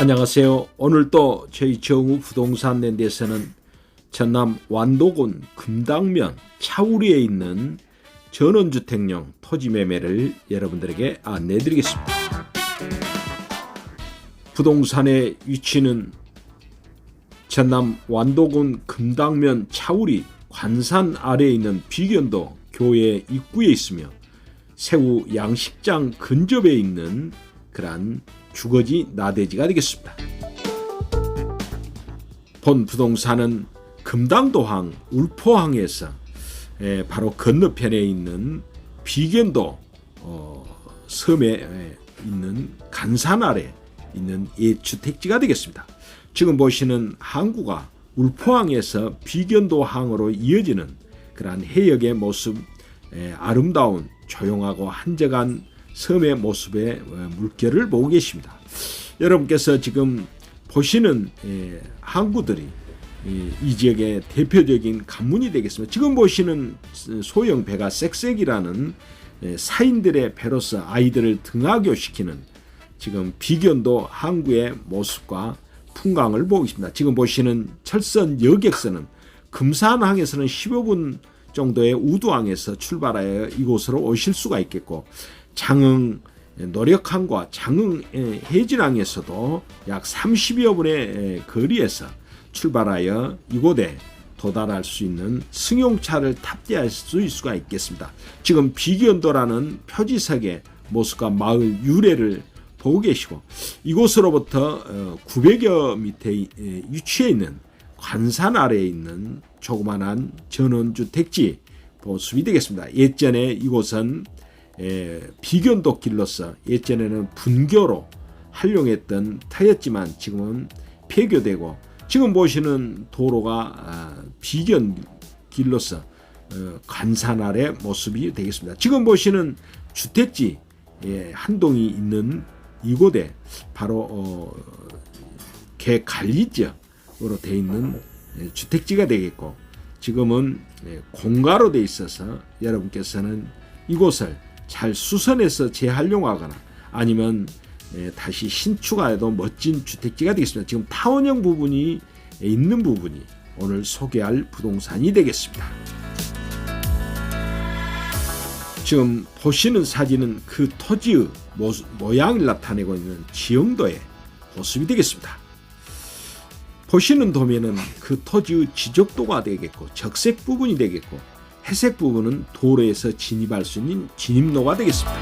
안녕하세요. 오늘 또 저희 정우 부동산 랜드에서는 전남 완도군 금당면 차우리에 있는 전원주택용 토지 매매를 여러분들에게 안내해 드리겠습니다. 부동산의 위치는 전남 완도군 금당면 차우리 관산 아래에 있는 비견도 교회 입구에 있으며 새우 양식장 근접에 있는 그러한 주거지 나대지가 되겠습니다. 본 부동산은 금당도항 울포항에서 에, 바로 건너편에 있는 비견도 어, 섬에 에, 있는 간산 아래 있는 옛 주택지가 되겠습니다. 지금 보시는 항구가 울포항에서 비견도항으로 이어지는 그러한 해역의 모습, 에, 아름다운 조용하고 한적한 섬의 모습의 어, 물결을 보고 계십니다. 여러분께서 지금 보시는 에, 항구들이 이, 이 지역의 대표적인 관문이 되겠습니다. 지금 보시는 소형 배가 쌕쌕이라는 에, 사인들의 배로서 아이들을 등하교시키는 지금 비견도 항구의 모습과 풍광을 보고 있습니다. 지금 보시는 철선 여객선은 금산항에서는 15분 정도의 우두항에서 출발하여 이곳으로 오실 수가 있겠고 장흥 노력항과 장흥 해진항에서도 약 30여 분의 거리에서 출발하여 이곳에 도달할 수 있는 승용차를 탑재할 수 있을 수가 있겠습니다. 지금 비견도라는 표지석의 모습과 마을 유래를 보고 계시고 이곳으로부터 900여 미터 위치해 있는 관산 아래에 있는 조그만한 전원주 택지 모습이 되겠습니다. 예전에 이곳은 비견도 길로서 예전에는 분교로 활용했던 터였지만 지금은 폐교되고 지금 보시는 도로가 아, 비견 길로서 어, 관산 아래 모습이 되겠습니다. 지금 보시는 주택지 한 동이 있는 이곳에 바로 어, 개 관리지역으로 되어 있는 주택지가 되겠고 지금은 공가로 되어 있어서 여러분께서는 이곳을 잘 수선해서 재활용하거나 아니면 다시 신축하여도 멋진 주택지가 되겠습니다. 지금 타원형 부분이 있는 부분이 오늘 소개할 부동산이 되겠습니다. 지금 보시는 사진은 그 토지의 모 양을 나타내고 있는 지형도의 모습이 되겠습니다. 보시는 도면은 그 토지의 지적도가 되겠고 적색 부분이 되겠고 회색 부분은 도로에서 진입할 수 있는 진입로가 되겠습니다.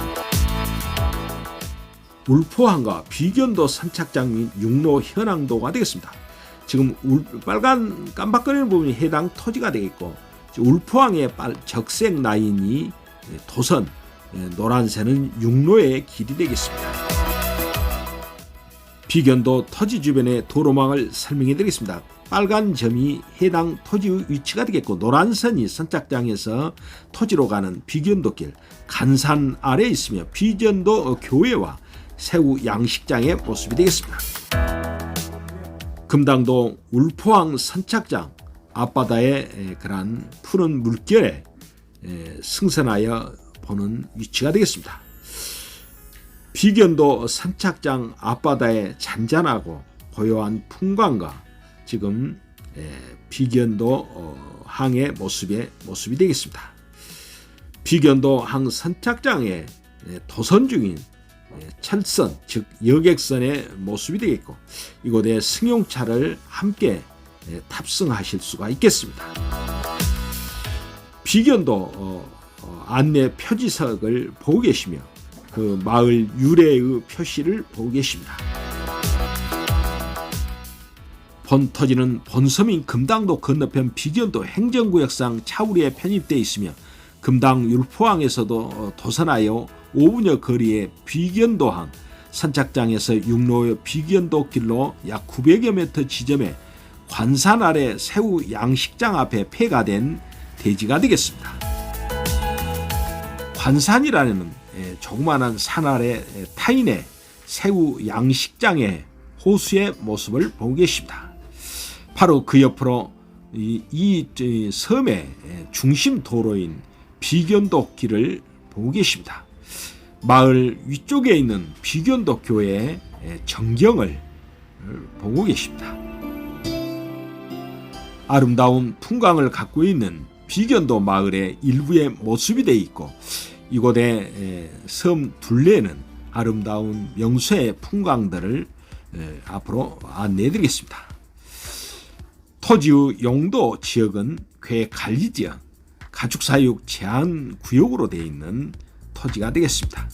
울포항과 비견도 선착장 및 육로 현황도가 되겠습니다. 지금 울, 빨간 깜박거리는 부분이 해당 토지가 되겠고 울포항의 적색 라인이 도선, 노란새는 육로의 길이 되겠습니다. 비견도 토지 주변의 도로망을 설명해 드리겠습니다. 빨간 점이 해당 토지의 위치가 되겠고 노란 선이 선착장에서 토지로 가는 비견도길 간산 아래 있으며 비견도 교회와 새우 양식장의 모습이 되겠습니다. 금당도 울포항 선착장 앞바다의 그러한 푸른 물결에 승선하여 보는 위치가 되겠습니다. 비견도 선착장 앞바다의 잔잔하고 고요한 풍광과 지금 비견도 어, 항의 모습의 모습이 되겠습니다. 비견도 항 선착장에 도선 중인 철선 즉 여객선의 모습이 되겠고 이곳에 승용차를 함께 탑승하실 수가 있겠습니다. 비견도 어, 어, 안내 표지석을 보고 계시며 그 마을 유래의 표시를 보고 계십니다. 본 터지는 본섬인 금당도 건너편 비견도 행정구역상 차우리에 편입되어 있으며 금당 율포항에서도 도선하여 5분여 거리의 비견도항 선착장에서 육로 비견도 길로 약 900여 미터 지점에 관산 아래 새우 양식장 앞에 폐가된 대지가 되겠습니다. 관산이라는 조그마한 산 아래 타인의 새우 양식장의 호수의 모습을 보고 계십니다. 바로 그 옆으로 이, 이 섬의 중심 도로인 비견도 길을 보고 계십니다. 마을 위쪽에 있는 비견도 교회의 정경을 보고 계십니다. 아름다운 풍광을 갖고 있는 비견도 마을의 일부의 모습이 되어 있고 이곳의 에, 섬 둘레는 아름다운 명소의 풍광들을 에, 앞으로 안내해 드리겠습니다. 토지의 용도 지역은 괴관리 지역, 가축사육 제한 구역으로 되어 있는 토지가 되겠습니다.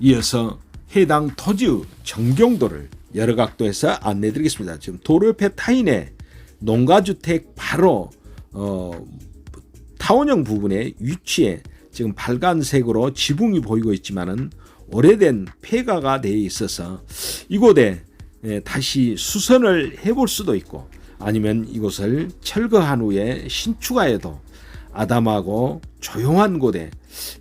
이어서 해당 토지의 정경도를 여러 각도에서 안내 드리겠습니다. 지금 도로 옆에 타인의 농가주택 바로 어, 타원형 부분의 위치에 지금 빨간색으로 지붕이 보이고 있지만은 오래된 폐가가 되어 있어서 이곳에 예, 다시 수선을 해볼 수도 있고 아니면 이곳을 철거한 후에 신축하여도 아담하고 조용한 곳에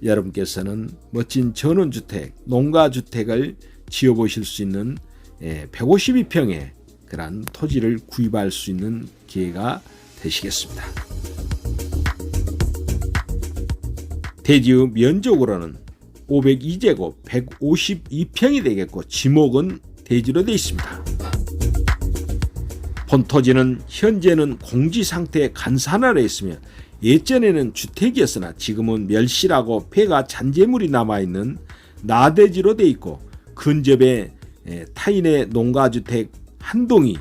여러분께서는 멋진 전원주택, 농가주택을 지어보실 수 있는 152평의 그런 토지를 구입할 수 있는 기회가 되시겠습니다. 대지의 면적으로는 502제곱 152평이 되겠고 지목은 대지로 되어 있습니다. 본토지는 현재는 공지 상태에 간산하려 있으며 예전에는 주택이었으나 지금은 멸실하고 폐가 잔재물이 남아있는 나대지로 되어 있고 근접에 타인의 농가주택 한 동이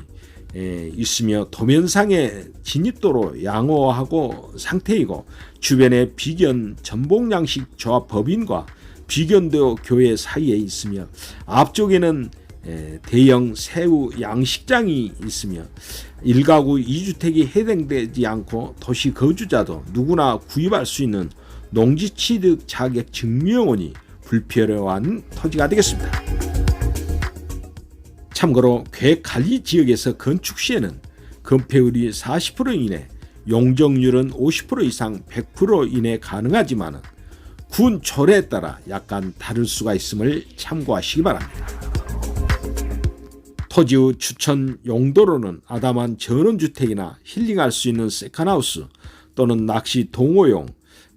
있으며 도면상의 진입도로 양호하고 상태이고 주변에 비견 전복양식 조합 법인과 비견도 교회 사이에 있으며 앞쪽에는 대형 새우 양식장이 있으며 일가구 2주택이 해당되지 않고 도시 거주자도 누구나 구입할 수 있는 농지취득 자격 증명원이 불필요한 토지가 되겠습니다. 참고로 괴관리 지역에서 건축 시에는 건폐율이 40% 이내, 용적률은 50% 이상 100% 이내 가능하지만 군 초래에 따라 약간 다를 수가 있음을 참고하시기 바랍니다. 토지의 추천 용도로는 아담한 전원주택이나 힐링할 수 있는 세컨하우스 또는 낚시 동호용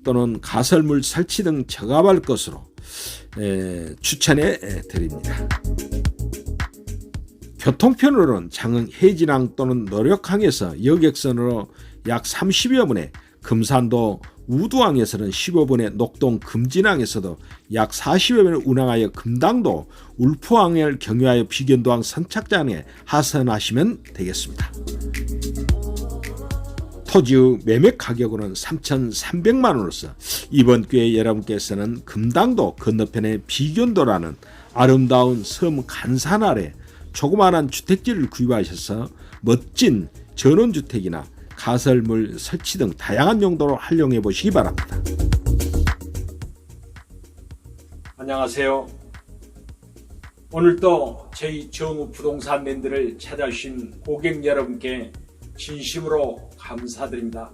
또는 가설물 설치 등 적합할 것으로 에, 추천해 드립니다. 교통편으로는 장흥 해진항 또는 노력항에서 여객선으로 약 30여 분에 금산도 우두항에서는 15분에 녹동 금진항에서도 약 40여 분을 운항하여 금당도 울포항을 경유하여 비견도항 선착장에 하선하시면 되겠습니다. 토지의 매매 가격으로는 3,300만 원으로서 이번 기회에 여러분께서는 금당도 건너편의 비견도라는 아름다운 섬 간산 아래 조그마한 주택지를 구입하셔서 멋진 전원주택이나 가설물 설치 등 다양한 용도로 활용해 보시기 바랍니다. 안녕하세요. 오늘도 저희 정우 부동산 랜드를 찾아주신 고객 여러분께 진심으로 감사드립니다.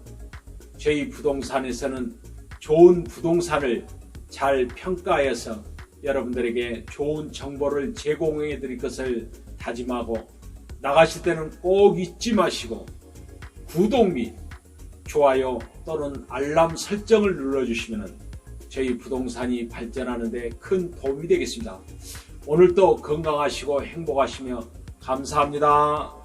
저희 부동산에서는 좋은 부동산을 잘 평가해서 여러분들에게 좋은 정보를 제공해 드릴 것을 다짐하고 나가실 때는 꼭 잊지 마시고 구독 및 좋아요 또는 알람 설정을 눌러주시면 저희 부동산이 발전하는 데 큰 도움이 되겠습니다. 오늘도 건강하시고 행복하시며 감사합니다.